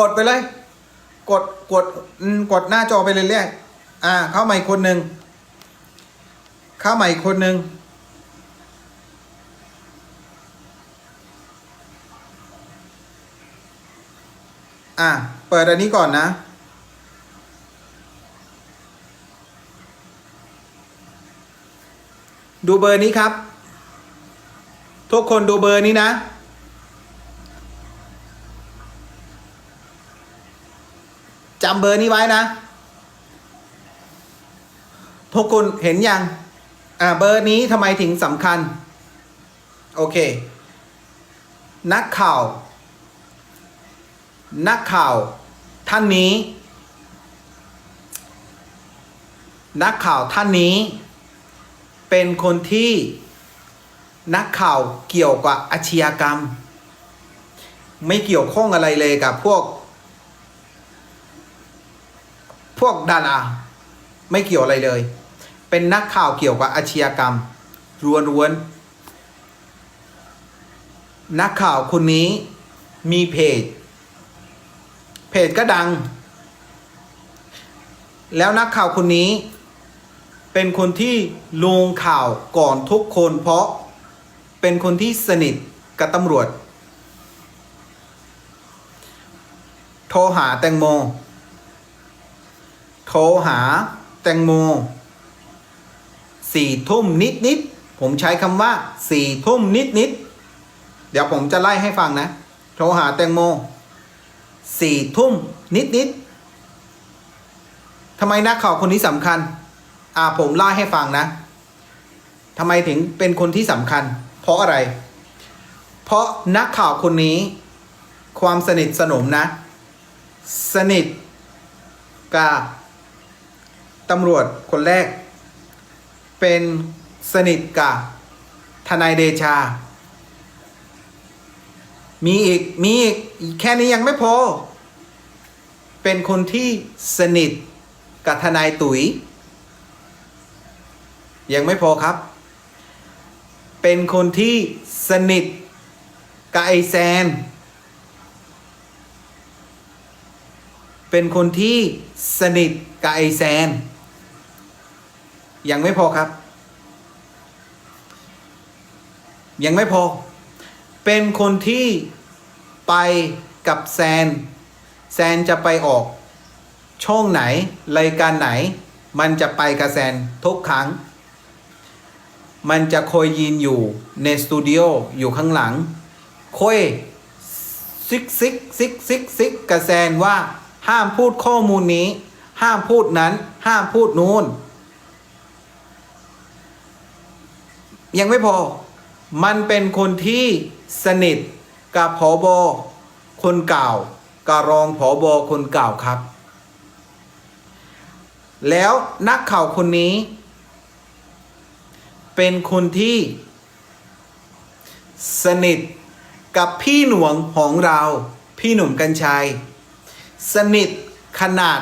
กดไปเลย กดกดกดหน้าจอไปเลยเรื่อยๆอ่า เข้ามาอีกคนหนึ่งเข้ามาอีกคนหนึ่งอะเปิดอันนี้ก่อนนะ ดูเบอร์นี้ครับ ทุกคนดูเบอร์นี้นะ จำเบอร์นี้ไว้นะทุกคนเห็นยัง อ่าเบอร์นี้ทำไมถึงสำคัญ โอเค นักข่าว นักข่าว ท่านนี้ นักข่าวท่านนี้ เป็นคนที่นักข่าวเกี่ยวกับอาชญากรรม ไม่เกี่ยวข้องอะไรเลยกับพวก พวกดาราไม่เกี่ยวอะไรเลย เป็นนักข่าวเกี่ยวกับอาชญากรรมล้วนนักข่าวคนนี้มีเพจ เพจก็ดัง แล้วนักข่าวคนนี้ เป็นคนที่ลงข่าวก่อนทุกคนเพราะเป็นคนที่สนิทกับตำรวจ โทรหาแตงโม โทรหาแตงโมสี่ทุ่มนิดนิดผมใช้คำว่าสี่ทุ่มนิดนิดเดี๋ยวผมจะไล่ให้ฟังนะ โทรหาแตงโมสี่ทุ่มนิดนิดทำไมนักข่าวคนนี้สำคัญ อ่าผมเล่ให้ฟังนะทำไมถึงเป็นคนที่สำคัญ เพราะอะไร เพราะนักข่าวคนนี้ ความสนิทสนมนะ สนิทกับ ตำรวจคนแรก เป็นสนิทกับทนายเดชา มีอีก มีอีก แค่นี้ยังไม่พอ เป็นคนที่สนิทกับทนายตุ๋ย ยังไม่พอครับ เป็นคนที่สนิทกับไอแซน เป็นคนที่สนิทกับไอแซน ยังไม่พอครับ ยังไม่พอ เป็นคนที่ไปกับแซน แซนจะไปออกช่องไหนรายการไหน มันจะไปกับแซนทุกครั้ง มันจะคอยยืนอยู่ในสตูดิโออยู่ข้างหลังคอยซิกซิกซิกซิกซิกกับแซนว่าห้ามพูดข้อมูลนี้ ห้ามพูดนั้น ห้ามพูดนู้น ยังไม่พอ มันเป็นคนที่สนิทกับผอบอคนเก่ากับรองผอบอคนเก่าครับ แล้วนักข่าวคนนี้ เป็นคนที่ สนิทกับพี่หนวงของเรา พี่หนุ่มกัญชัย สนิทขนาด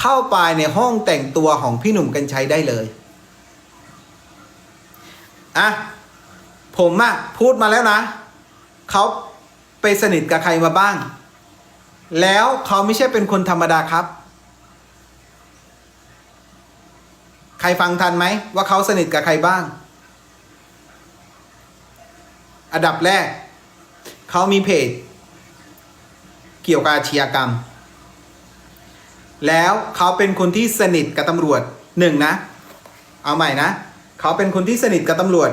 เข้าไปในห้องแต่งตัวของพี่หนุ่มกัญชัยได้เลย อะผมอะพูดมาแล้วนะ เขาไปสนิทกับใครมาบ้าง แล้วเขาไม่ใช่เป็นคนธรรมดาครับ ใครฟังทันไหมว่าเขาสนิทกับใครบ้าง อันดับแรก เขามีเพจ เกี่ยวกับอาชญากรรม แล้วเขาเป็นคนที่สนิทกับตำรวจหนึ่งนะ เอาใหม่นะ เขาเป็นคนที่สนิทกับตำรวจ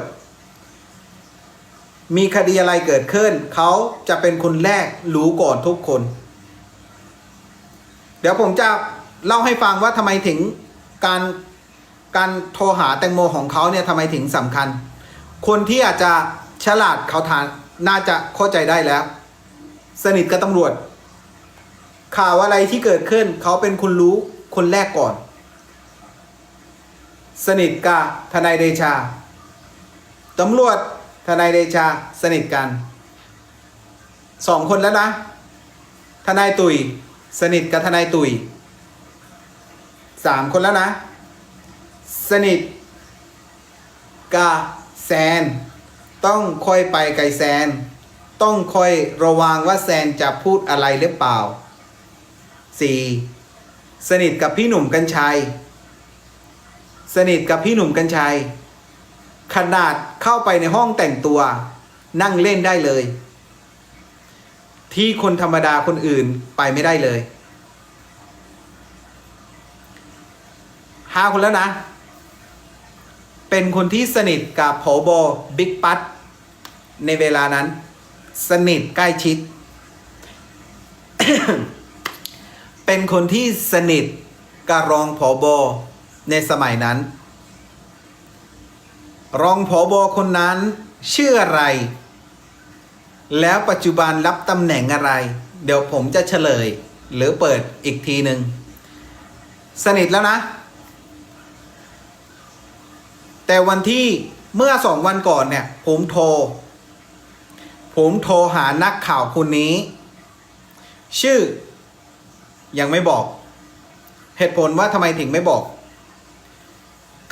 มีคดีอะไรเกิดขึ้น เขาจะเป็นคนแรกรู้ก่อนทุกคน เดี๋ยวผมจะเล่าให้ฟังว่าทำไมถึงการการโทรหาแตงโมของเขาเนี่ยทำไมถึงสำคัญ คนที่อาจจะฉลาดเขาทานน่าจะเข้าใจได้แล้ว สนิทกับตำรวจ ข่าวอะไรที่เกิดขึ้น เขาเป็นคนรู้คนแรกก่อน สนิทกับทนายเดชาตำรวจทนายเดชาสนิทกันสองคนแล้วนะ ทนายตุยสนิทกับทนายตุยสามคนแล้วนะ สนิทกับแซน ต้องคอยไปไกลแซน ต้องคอยระวังว่าแซนจะพูดอะไรหรือเปล่า 4. สนิทกับพี่หนุ่มกัญชัย สนิทกับพี่หนุ่มกัญชัย ขนาดเข้าไปในห้องแต่งตัว นั่งเล่นได้เลย ที่คนธรรมดาคนอื่นไปไม่ได้เลยห้าคนแล้วนะ เป็นคนที่สนิทกับผอบบิ๊กปัตในเวลานั้น สนิทใกล้ชิด เป็นคนที่สนิทกับรองผอบ ในสมัยนั้น รองผอบอคนนั้นชื่ออะไร แล้วปัจจุบันรับตำแหน่งอะไร เดี๋ยวผมจะเฉลย หรือเปิดอีกทีหนึ่งสนิทแล้วนะ แต่วันที่เมื่อสองวันก่อนเนี่ย ผมโทร ผมโทรหานักข่าวคนนี้ ชื่อ ยังไม่บอก เหตุผลว่าทำไมถึงไม่บอก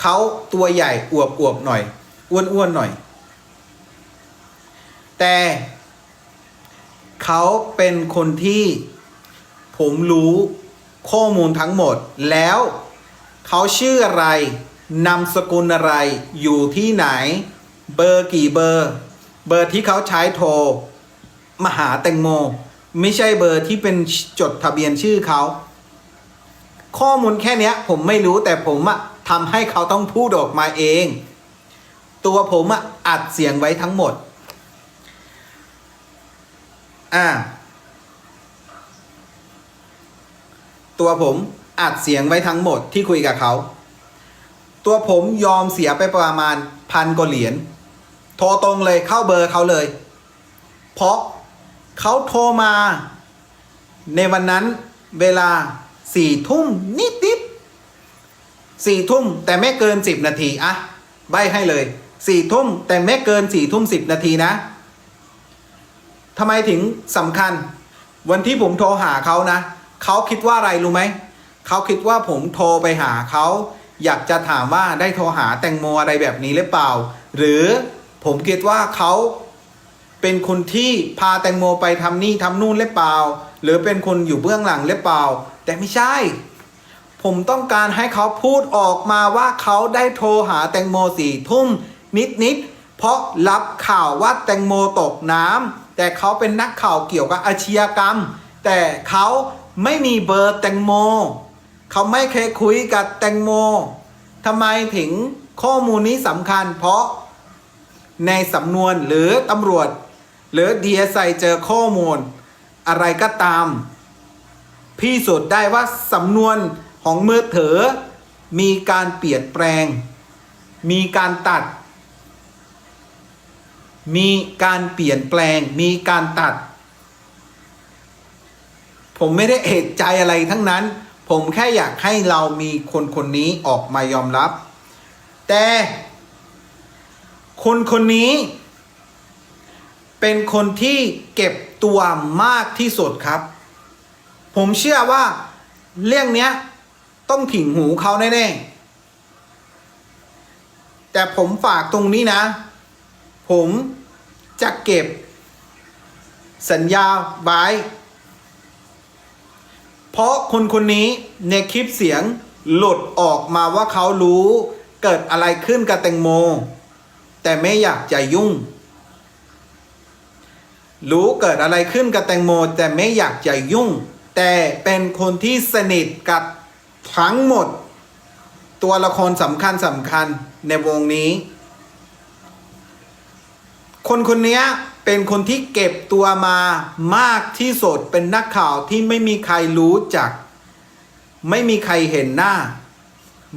เขาตัวใหญ่อวบอวบๆหน่อย อ้วนอ้วนๆหน่อย แต่เขาเป็นคนที่ผมรู้ข้อมูลทั้งหมด แล้วเขาชื่ออะไร นามสกุลอะไร อยู่ที่ไหน เบอร์กี่เบอร์ เบอร์ที่เขาใช้โทรมาหาแตงโม ไม่ใช่เบอร์ที่เป็นจดทะเบียนชื่อเขา ข้อมูลแค่นี้ผมไม่รู้แต่ผมอะ ทำให้เขาต้องพูดออกมาเอง ตัวผมอะอัดเสียงไว้ทั้งหมด อ่า ตัวผมอัดเสียงไว้ทั้งหมดที่คุยกับเขา ตัวผมยอมเสียไปประมาณพันกว่าเหรียญ โทรตรงเลยเข้าเบอร์เขาเลย เพราะเขาโทรมาในวันนั้นเวลาสี่ทุ่มนิดนิด สี่ทุ่มแต่ไม่เกินสิบนาทีอะใบให้เลยสี่ทุ่มแต่ไม่เกินสี่ทุ่มสิบนาทีนะทำไมถึงสำคัญ วันที่ผมโทรหาเขานะเขาคิดว่าอะไรรู้ไหมเขาคิดว่าผมโทรไปหาเขาอยากจะถามว่าได้โทรหาแตงโมอะไรแบบนี้หรือเปล่า หรือผมคิดว่าเขาเป็นคนที่พาแตงโมไปทำนี่ทำนู่นหรือเปล่า หรือเป็นคนอยู่เบื้องหลังหรือเปล่า แต่ไม่ใช่ ผมต้องการให้เขาพูดออกมาว่าเขาได้โทรหาแตงโมสี่ทุ่มนิดนิดๆเพราะรับข่าวว่าแตงโมตกน้ำแต่เขาเป็นนักข่าวเกี่ยวกับอาชญากรรม แต่เขาไม่มีเบอร์แตงโม เขาไม่เคยคุยกับแตงโมทำไมถึงข้อมูลนี้สำคัญ เพราะในสำนวนหรือตำรวจ หรือ DSI เจอข้อมูล อะไรก็ตามพิสูจน์ได้ว่าสำนวน ของมือถือมีการเปลี่ยนแปลง มีการตัด มีการเปลี่ยนแปลง มีการตัด ผมไม่ได้เอกใจอะไรทั้งนั้น ผมแค่อยากให้เรามีคนคนนี้ออกมายอมรับ แต่คนคนนี้ เป็นคนที่เก็บตัวมากที่สุดครับ ผมเชื่อว่าเรื่องเนี้ย ต้องถิงหูเขาแน่ๆ แต่ผมฝากตรงนี้นะ ผมจะเก็บ สัญญาไว้ เพราะคนคนนี้ในคลิปเสียงหลุดออกมาว่าเขารู้เกิดอะไรขึ้นกับแตงโม แต่ไม่อยากจะยุ่ง รู้เกิดอะไรขึ้นกับแตงโม แต่ไม่อยากจะยุ่ง แต่เป็นคนที่สนิทกับ ทั้งหมด ตัวละครสำคัญสำคัญในวงนี้ คนคนนี้เป็นคนที่เก็บตัวมามากที่สุดเป็นนักข่าวที่ไม่มีใครรู้จัก ไม่มีใครเห็นหน้า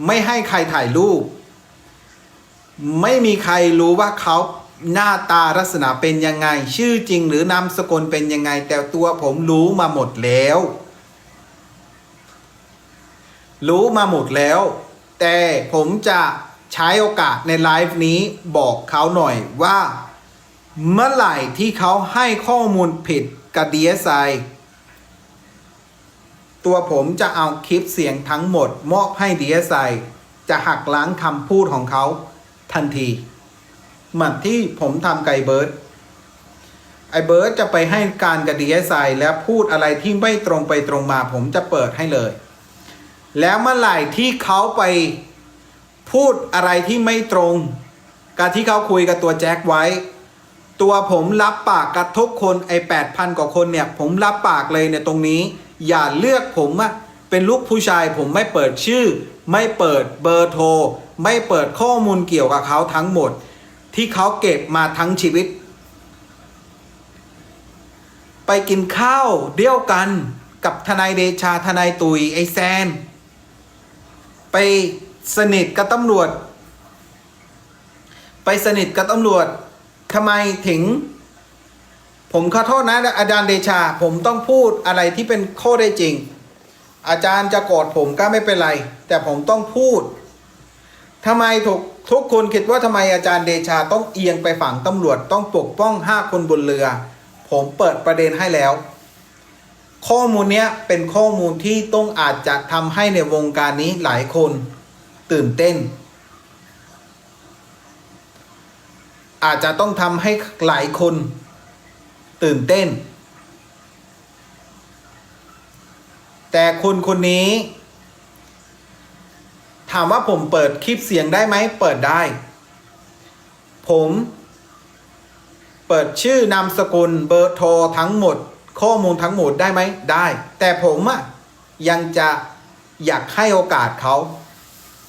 ไม่ให้ใครถ่ายรูป ไม่มีใครรู้ว่าเขาหน้าตาลักษณะเป็นยังไง ชื่อจริงหรือนามสกุลเป็นยังไง แต่ตัวผมรู้มาหมดแล้ว รู้มาหมดแล้ว แต่ผมจะใช้โอกาสในไลฟ์นี้บอกเขาหน่อยว่า เมื่อไหร่ที่เขาให้ข้อมูลผิดกับ DSI ตัวผมจะเอาคลิปเสียงทั้งหมดมอบให้ DSI จะหักล้างคำพูดของเขาทันที เหมือนที่ผมทำไก่เบิร์ดไอเบิร์ดจะไปให้การกับดีเอสไอแล้วพูดอะไรที่ไม่ตรงไปตรงมาผมจะเปิดให้เลย แล้วเมื่อไหร่ที่เขาไปพูดอะไรที่ไม่ตรงกับที่เขาคุยกับตัวแจ็คไว้ ตัวผมรับปากกับทุกคนไอ้แปดพันกว่าคนเนี่ย ผมรับปากเลยเนี่ยตรงนี้ อย่าเลือกผมอะเป็นลูกผู้ชายผมไม่เปิดชื่อ ไม่เปิดเบอร์โทร ไม่เปิดข้อมูลเกี่ยวกับเขาทั้งหมด ที่เขาเก็บมาทั้งชีวิต ไปกินข้าวเดียวกันกับทนายเดชาทนายตุยไอแซน ไปสนิทกับตำรวจ ไปสนิทกับตำรวจทำไมถึง ผมขอโทษนะอาจารย์เดชา ผมต้องพูดอะไรที่เป็นข้อได้จริง อาจารย์จะโกอดผมก็ไม่เป็นไร แต่ผมต้องพูดทำไมทุกทุกคนคิดว่าทำไมอาจารย์เดชาต้องเอียงไปฝั่งตำรวจต้องปกป้องห้าคนบนเรือ ผมเปิดประเด็นให้แล้ว ข้อมูลเนี้ยเป็นข้อมูลที่ต้องอาจจะทำให้ในวงการนี้หลายคนตื่นเต้น อาจจะต้องทำให้หลายคนตื่นเต้น แต่คนคนนี้ ถามว่าผมเปิดคลิปเสียงได้ไหมเปิดได้ ผม เปิดชื่อนามสกุลเบอร์โทรทั้งหมด ข้อมูลทั้งหมดได้ไหมได้ แต่ผมอะยังจะอยากให้โอกาสเขา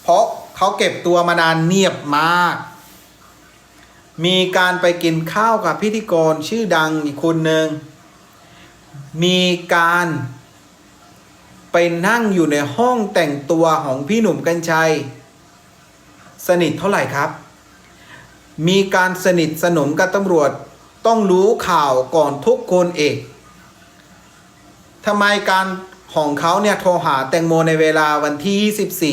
เพราะเขาเก็บตัวมานานเนียบมาก มีการไปกินข้าวกับพิธีกรชื่อดังอีกคนหนึ่ง มีการไปนั่งอยู่ในห้องแต่งตัวของพี่หนุ่มกัญชัย สนิทเท่าไหร่ครับ มีการสนิทสนมกับตำรวจต้องรู้ข่าวก่อนทุกคนเอก ทำไมการของเขาเนี่ยโทรหาแตงโมในเวลาวันที่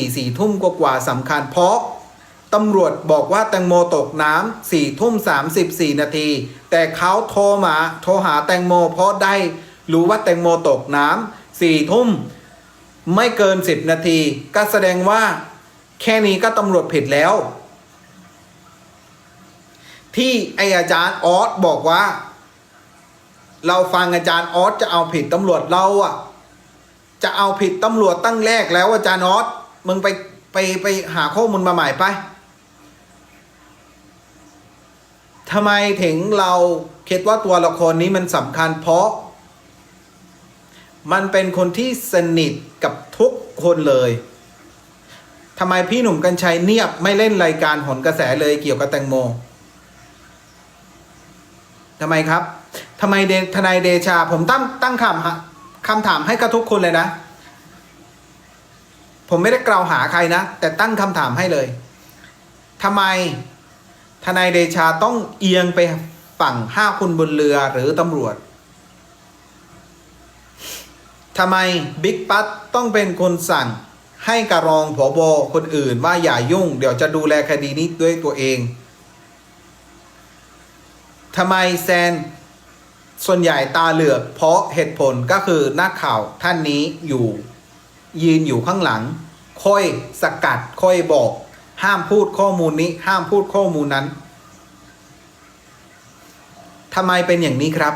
24สี่ทุ่มกว่าๆสำคัญเพราะตำรวจบอกว่าแตงโมตกน้ำสี่ทุ่ม34 นาที แต่เขาโทรมาโทรหาแตงโม เพราะได้รู้ว่าแตงโมตกน้ำสี่ทุ่มไม่เกิน 10 นาที ก็แสดงว่าแค่นี้ก็ตำรวจผิดแล้ว ที่ไออาจารย์ออสบอกว่า เราฟังอาจารย์ออสจะเอาผิดตำรวจเราอะจะเอาผิดตำรวจตั้งแรกแล้วอาจารย์ออสมึงไปไปไปหาข้อมูลมาใหม่ไปทำไมถึงเราคิดว่าตัวละครนี้มันสำคัญเพราะ มันเป็นคนที่สนิทกับทุกคนเลยทำไมพี่หนุ่มกัญชัยเนียบไม่เล่นรายการหนกระแสเลยเกี่ยวกับแตงโมทำไมครับ ทำไมเดทนายเดชา ผมตั้งตั้งคำคำถามให้กับทุกคนเลยนะ ผมไม่ได้กล่าวหาใครนะ แต่ตั้งคำถามให้เลยทำไมทนายเดชาต้องเอียงไปฝั่งห้าคนบนเรือหรือตำรวจทำไมบิ๊กปั๊ตต้องเป็นคนสั่งให้กระรองผอบอคนอื่นว่าอย่ายุ่ง เดี๋ยวจะดูแลคดีนี้ด้วยตัวเองทำไมแซน ส่วนใหญ่ตาเหลือกเพราะเหตุผลก็คือนักข่าวท่านนี้อยู่ยืนอยู่ข้างหลัง ค่อยสกัดค่อยบอก ห้ามพูดข้อมูลนี้ ห้ามพูดข้อมูลนั้นทำไมเป็นอย่างนี้ครับ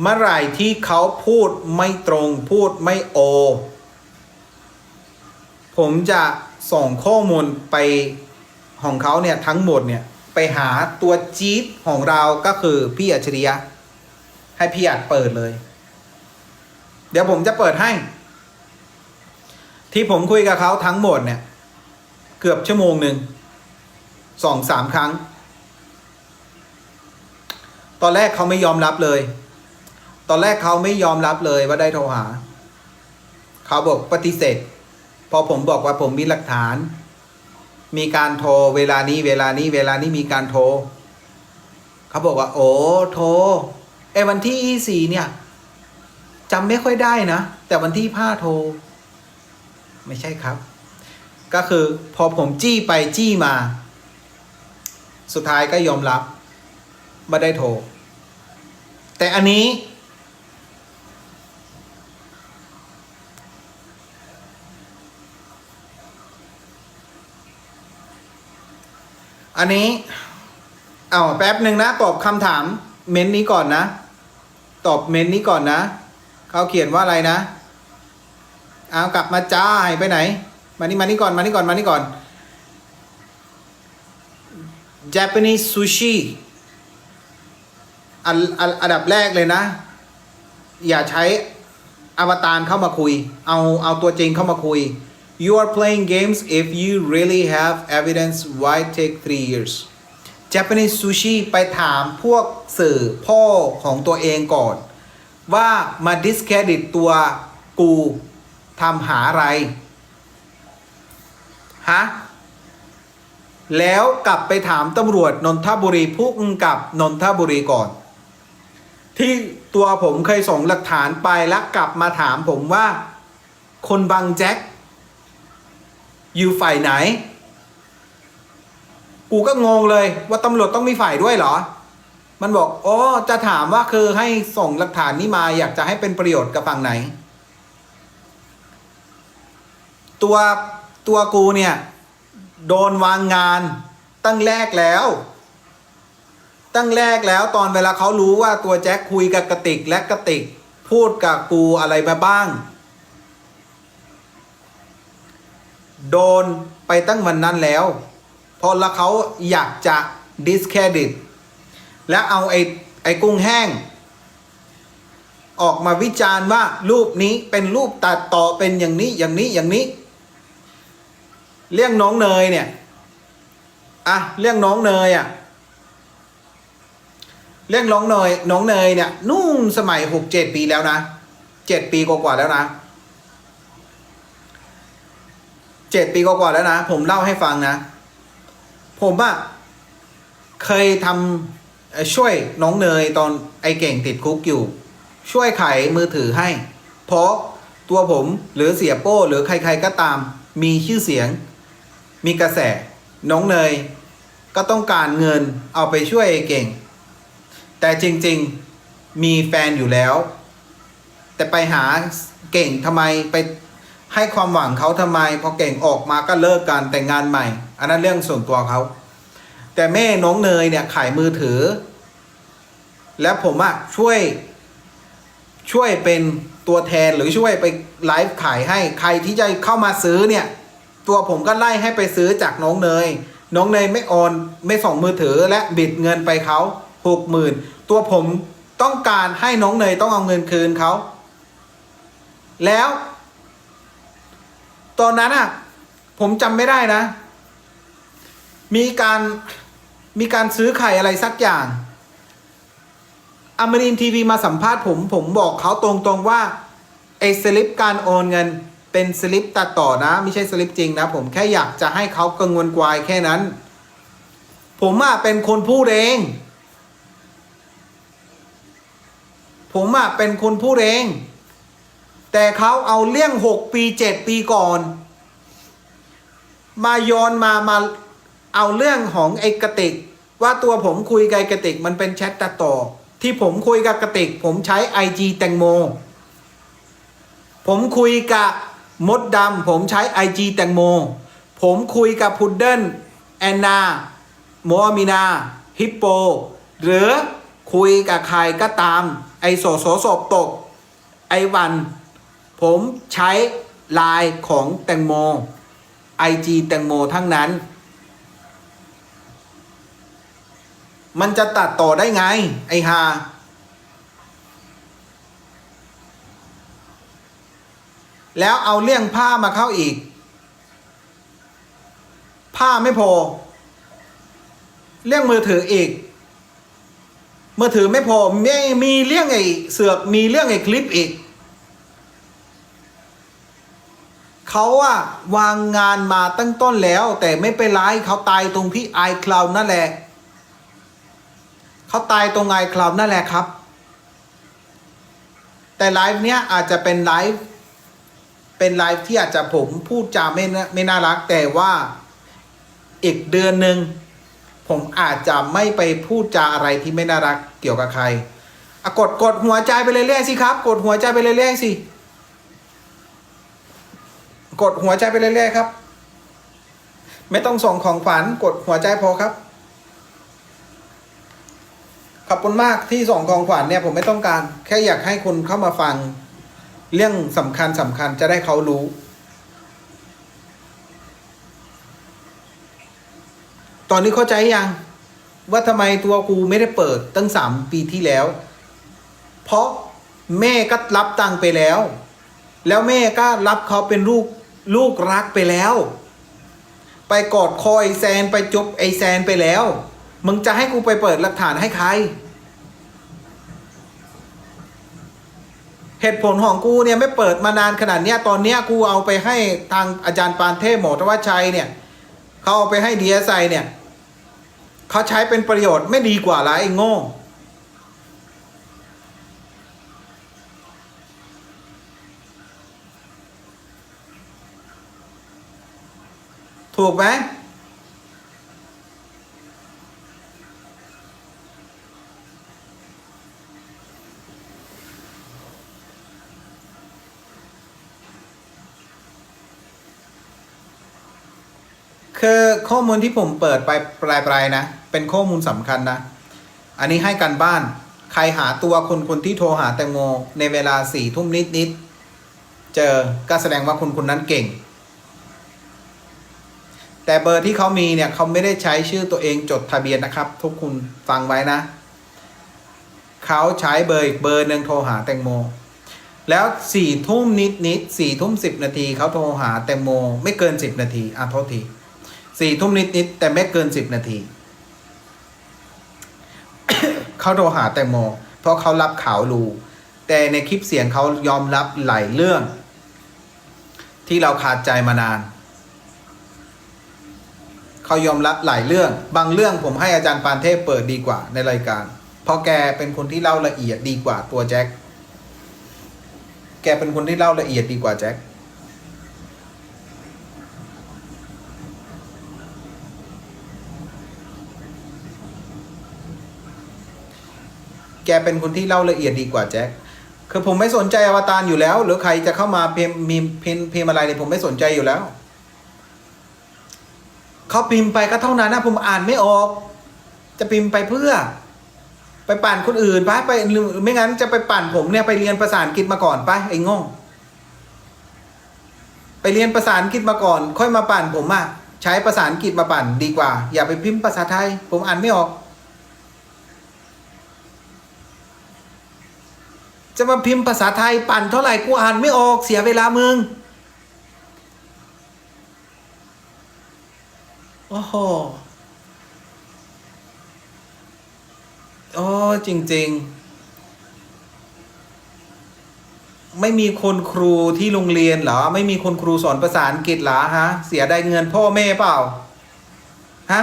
เมื่อไหร่ที่เขาพูดไม่ตรงพูดไม่โอ ผมจะส่งข้อมูลไปของเขาเนี่ยทั้งหมดเนี่ย ไปหาตัวจี๊ดของเราก็คือพี่อัจฉริยะ ให้พี่อัดเปิดเลย เดี๋ยวผมจะเปิดให้ ที่ผมคุยกับเขาทั้งหมดเนี่ย เกือบชั่วโมงหนึ่งสองสามครั้ง ตอนแรกเขาไม่ยอมรับเลย ตอนแรกเขาไม่ยอมรับเลยว่าได้โทรหา เขาบอกปฏิเสธ พอผมบอกว่าผมมีหลักฐาน มีการโทรเวลานี้เวลานี้เวลานี้มีการโทรเขาบอกว่าโอ้โทรไอ้วันที่สี่เนี่ยจำไม่ค่อยได้นะ แต่วันที่ผ้าโทร ไม่ใช่ครับ ก็คือพอผมจี้ไปจี้มา สุดท้ายก็ยอมรับไม่ได้โทร แต่อันนี้ อันนี้เอาแป๊บหนึ่งนะตอบคำถามเม้นนี้ก่อนนะ ตอบเม้นนี้ก่อนนะเขาเขียนว่าอะไรนะเอากลับมาจ้าหายไปไหน มานี่มานี่ก่อนมานี่ก่อนมานี่ก่อน Japanese sushi อันอันอันดับแรกเลยนะ อย่าใช้อวตารเข้ามาคุย เอาเอาตัวจริงเข้ามาคุย you are playing games if you really have evidence why take three years Japanese sushi ไปถามพวกสื่อพ่อของตัวเองก่อน ว่ามา discredit ตัวกูทำหาอะไร ฮะ แล้วกลับไปถามตำรวจนนทบุรีผู้กำกับนนทบุรีก่อน ที่ตัวผมเคยส่งหลักฐานไปแล้วกลับมาถามผมว่า คนบางแจ็ค อยู่ฝ่ายไหน กูก็งงเลยว่าตำรวจต้องมีฝ่ายด้วยเหรอ มันบอกอ๋อจะถามว่าคือให้ส่งหลักฐานนี้มาอยากจะให้เป็นประโยชน์กับฝั่งไหน ตัวตัวกูเนี่ย โดนวางงานตั้งแรกแล้ว ตั้งแรกแล้วตอนเวลาเขารู้ว่าตัวแจ็คคุยกับกระติกและกระติกพูดกับกูอะไรมาบ้าง โดนไปตั้งวันนั้นแล้วพราะแล้วเขาอยากจะ discredit และเอาไอ้ไอ้กุ้งแห้ง ออกมาวิจารณ์ว่ารูปนี้เป็นรูปตัดต่อเป็นอย่างนี้อย่างนี้อย่างนี้ เรื่องน้องเนยเนี่ยอะเรื่องน้องเนยอะเรื่องน้องเนยน้องเนยเนี่ยนู่นสมัยหกเจ็ดปีแล้วนะเจ็ดปีกว่าๆแล้วนะ เจ็ดปีกว่าๆแล้วนะ ผมเล่าให้ฟังนะ ผมอะเคยทำช่วยน้องเนยตอนไอเก่งติดคุกอยู่ ช่วยไขมือถือให้ เพราะตัวผมหรือเสียโป้หรือใครๆก็ตาม มีชื่อเสียง มีกระแส น้องเนย ก็ต้องการเงินเอาไปช่วยไอเก่ง แต่จริงๆมีแฟนอยู่แล้ว แต่ไปหาเก่งทำไมไป ให้ความหวังเขาทำไม พอเก่งออกมาก็เลิกกันแต่งงานใหม่ อันนั้นเรื่องส่วนตัวเขา แต่แม่น้องเนยเนี่ยขายมือถือ แล้วผมอะช่วยช่วยเป็นตัวแทนหรือช่วยไปไลฟ์ขายให้ใครที่จะเข้ามาซื้อเนี่ย ตัวผมก็ไล่ให้ไปซื้อจากน้องเนย น้องเนยไม่โอนไม่ส่งมือถือและบิดเงินไปเขาหกหมื่นตัวผมต้องการให้น้องเนยต้องเอาเงินคืนเขาแล้ว ตอนนั้นอะ ผมจำไม่ได้นะ มีการมีการซื้อไข่อะไรสักอย่างอมรินทีวีมาสัมภาษณ์ผม ผมบอกเขาตรงๆว่าไอ้สลิปการโอนเงินเป็นสลิปตัดต่อนะ ไม่ใช่สลิปจริงนะ ผมแค่อยากจะให้เขากังวลกวายแค่นั้น ผมอะเป็นคนพูดเอง ผมอะเป็นคนพูดเอง แต่เขาเอาเรื่องหกปีเจ็ดปีก่อน มาโยนมามาเอาเรื่องของไอ้กระติก ว่าตัวผมคุยกับไอกระติกมันเป็นแชทตัดต่อ ที่ผมคุยกับกระติก ผมใช้ IG แตงโม ผมคุยกับมดดำผมใช้ IG แตงโม ผมคุยกับพุดเดิ้ลแอนนาโมอามินาฮิปโป หรือคุยกับใครก็ตาม ไอโสโสศพตก ไอวัน ผมใช้ไลน์ของแตงโม IG แตงโมทั้งนั้น มันจะตัดต่อได้ไง ไอฮาแล้วเอาเรื่องผ้ามาเข้าอีก ผ้าไม่พอ เรื่องมือถืออีก มือถือไม่พอไมีมีเรื่องไอ้เสือกมีเรื่องไอ้คลิปอีก เขาอะวางงานมาตั้งต้นแล้ว แต่ไม่เป็นไรเขาตายตรงที่ iCloud นั่นแหละเขาตายตรง iCloud นั่นแหละครับ แต่ไลฟ์เนี้ยอาจจะเป็นไลฟ์เป็นไลฟ์ที่อาจจะผมพูดจาไม่ไม่น่ารักแต่ว่าอีกเดือนหนึ่งผมอาจจะไม่ไปพูดจาอะไรที่ไม่น่ารักเกี่ยวกับใครกดกดหัวใจไปเรื่อยๆสิครับ กดหัวใจไปเรื่อยๆสิ กดหัวใจไปเรื่อยๆครับ ไม่ต้องส่งของขวัญกดหัวใจพอครับ ขอบคุณมากที่ส่งของขวัญเนี่ยผมไม่ต้องการ แค่อยากให้คุณเข้ามาฟัง เรื่องสำคัญสำคัญจะได้เขารู้ตอนนี้เข้าใจยัง ว่าทำไมตัวกูไม่ได้เปิดตั้งสามปีที่แล้ว เพราะแม่ก็รับตังไปแล้ว แล้วแม่ก็รับเขาเป็นลูก ลูกรักไปแล้ว ไปกอดคอไอแซนไปจบไอแซนไปแล้ว มึงจะให้กูไปเปิดหลักฐานให้ใคร เหตุผลของกูเนี่ยไม่เปิดมานานขนาดเนี้ยตอนเนี้ยกูเอาไปให้ทางอาจารย์ปานเทพหมอทวชชัยเนี่ยเขาเอาไปให้ดีเอสไอเนี่ยเขาใช้เป็นประโยชน์ไม่ดีกว่าละไอ้โง่ ถูกไหมคือข้อมูลที่ผมเปิดไปปลายๆนะ เป็นข้อมูลสำคัญนะ อันนี้ให้กันบ้าน ใครหาตัวคนคนที่โทรหาแตงโมในเวลาสี่ทุ่มนิดๆเจอก็แสดงว่าคนคนนั้นเก่ง แต่เบอร์ที่เขามีเนี่ยเขาไม่ได้ใช้ชื่อตัวเองจดทะเบียนนะครับ ทุกคุณฟังไว้นะเขาใช้เบอร์อีกเบอร์หนึ่งโทรหาแตงโม แล้วสี่ทุ่มนิดนิดสี่ทุ่มสิบนาทีเขาโทรหาแตงโม ไม่เกินสิบนาทีอะโทษทีสี่ทุ่มนิดนิดแต่ไม่เกินสิบนาทีเขาโทรหาแตงโม เพราะเขารับข่าวลูแต่ในคลิปเสียงเขายอมรับหลายเรื่อง ที่เราขาดใจมานาน เขายอมรับหลายเรื่อง บางเรื่องผมให้อาจารย์ปานเทพเปิดดีกว่าในรายการ เพราะแกเป็นคนที่เล่าละเอียดดีกว่าตัวแจ็คแกเป็นคนที่เล่าละเอียดดีกว่าแจ็คแกเป็นคนที่เล่าละเอียดดีกว่าแจ็ค คือผมไม่สนใจอวตารอยู่แล้ว หรือใครจะเข้ามาเพมมีพิมพ์พิมอะไรเนี่ยผมไม่สนใจอยู่แล้ว เขาพิมพ์ไปก็เท่านั้นนะผมอ่านไม่ออก จะพิมพ์ไปเพื่อ ไปปั่นคนอื่นไปไปหรือไม่งั้นจะไปปั่นผมเนี่ยไปเรียนภาษาอังกฤษมาก่อนไปไอ้โง่ไปเรียนภาษาอังกฤษมาก่อน ค่อยมาปั่นผมอะใช้ภาษาอังกฤษมาปั่นดีกว่า อย่าไปพิมพ์ภาษาไทย ผมอ่านไม่ออก จะมาพิมพ์ภาษาไทยปั่นเท่าไหร่กูอ่านไม่ออกเสียเวลามึง โอ้โหโอ้จริง ๆ ไม่มีคนครูที่โรงเรียนเหรอ ไม่มีคนครูสอนภาษาอังกฤษเหรอฮะ เสียได้เงินพ่อแม่เปล่า ฮะ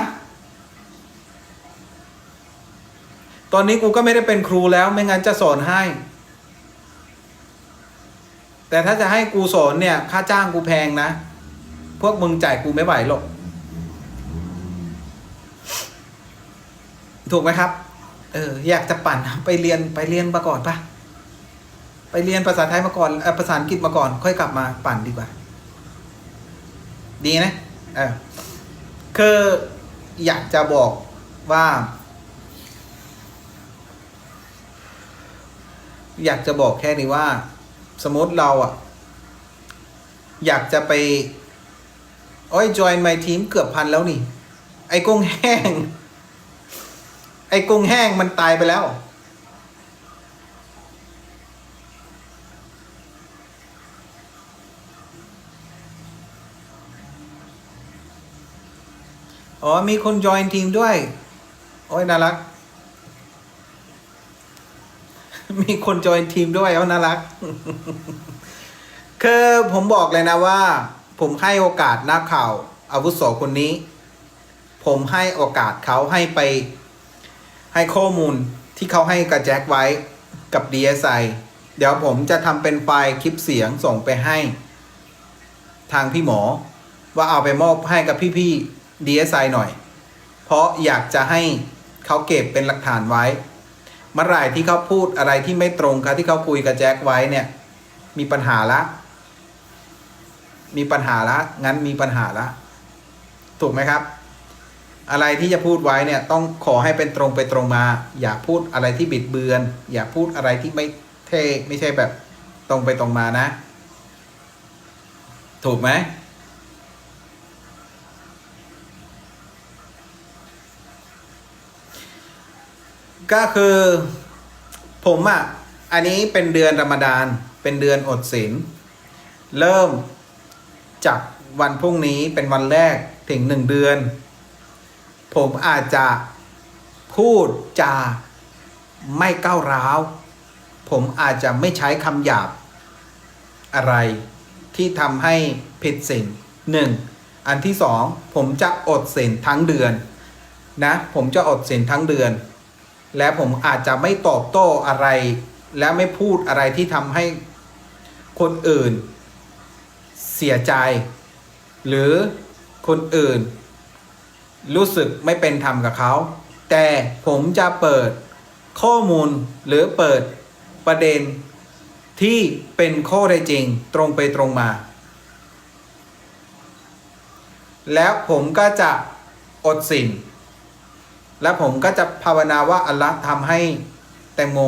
ตอนนี้กูก็ไม่ได้เป็นครูแล้วไม่งั้นจะสอนให้ แต่ถ้าจะให้กูสอนเนี่ย ค่าจ้างกูแพงนะ พวกมึงจ่ายกูไม่ไหวหรอก ถูกไหมครับ เอออยากจะปั่นไปเรียนไปเรียนมาก่อนปะไปเรียนภาษาไทยมาก่อนเออภาษาอังกฤษมาก่อน ค่อยกลับมาปั่นดีกว่า ดีนะเออคืออยากจะบอกว่า อยากจะบอกแค่นี้ว่า สมมติเราอะอยากจะไปโอ้ยจอย my team เกือบพันแล้วนี่ ไอ้กุ้งแห้ง อ้กุ้งแห้งมันตายไปแล้ว อ๋อ มีคนจอยทีมด้วย โอ้ยน่ารัก มีคนจอยทีมด้วยเอาน่ารัก คือผมบอกเลยนะว่า ผมให้โอกาสนักข่าวอาวุโสคนนี้ ผมให้โอกาสเขาให้ไป ให้ข้อมูลที่เขาให้กับแจ็คไว้กับ DSI เดี๋ยวผมจะทำเป็นไฟล์คลิปเสียงส่งไปให้ ทางพี่หมอ ว่าเอาไปมอบให้กับพี่ๆ DSI หน่อย เพราะอยากจะให้เขาเก็บเป็นหลักฐานไว้เมื่อไหร่ที่เขาพูดอะไรที่ไม่ตรงกับที่เขาคุยกับแจ็คไว้เนี่ย มีปัญหาละ มีปัญหาละงั้นมีปัญหาละถูกไหมครับ อะไรที่จะพูดไว้เนี่ยต้องขอให้เป็นตรงไปตรงมา อย่าพูดอะไรที่บิดเบือน อย่าพูดอะไรที่ไม่เท่ไม่ใช่แบบตรงไปตรงมานะ ถูกไหมก็คือผมอะ่ะ อันนี้เป็นเดือนรอมฎาน เป็นเดือนอดศีล เริ่มจากวันพรุ่งนี้เป็นวันแรกถึงหนึ่งเดือน ผมอาจจะพูดจาไม่ก้าวร้าว ผมอาจจะไม่ใช้คำหยาบ อะไรที่ทำให้ผิดศีลหนึ่งอันที่สองผมจะอดศีลทั้งเดือน นะ ผมจะอดศีลทั้งเดือน และผมอาจจะไม่ตอบโต้อะไร และไม่พูดอะไรที่ทำให้คนอื่น เสียใจ หรือคนอื่น รู้สึกไม่เป็นธรรมกับเขา แต่ผมจะเปิดข้อมูลหรือเปิดประเด็นที่เป็นข้อได้จริงตรงไปตรงมา แล้วผมก็จะอดสินและผมก็จะภาวนาว่าอัลลอฮ์ทำให้แตงโม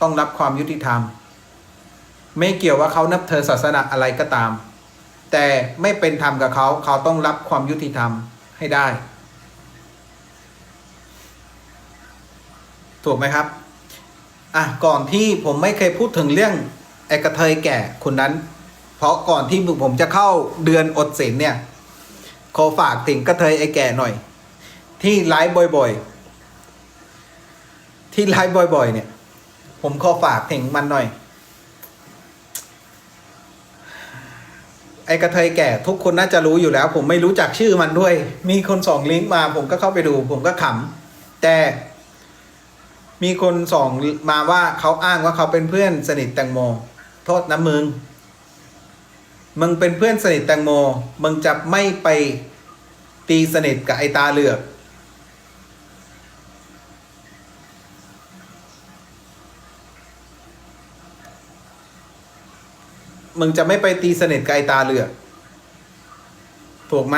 ต้องรับความยุติธรรม ไม่เกี่ยวว่าเขานับเธอศาสนาอะไรก็ตาม แต่ไม่เป็นธรรมกับเขาเขาต้องรับความยุติธรรมให้ได้ ถูกไหมครับอะก่อนที่ผมไม่เคยพูดถึงเรื่องไอ้กระเทยแก่คนนั้น เพราะก่อนที่ผมจะเข้าเดือนอดศีลเนี่ยขอฝากถึงกระเทยไอ้แก่หน่อย ที่ไลฟ์บ่อยๆ ที่ไลฟ์บ่อยๆ เนี่ย ผมขอฝากถึงมันหน่อย ไอ้กระเทยแก่ทุกคนน่าจะรู้อยู่แล้ว ผมไม่รู้จักชื่อมันด้วย มีคนส่งลิงก์มาผมก็เข้าไปดู ผมก็ขำแต่ มีคนส่งมาว่าเขาอ้างว่าเขาเป็นเพื่อนสนิทแตงโม โทษนะมึง มึงเป็นเพื่อนสนิทแตงโม มึงจะไม่ไปตีสนิทกับไอตาเหลือกมึงจะไม่ไปตีสนิทกับไอตาเหลือกถูกไหม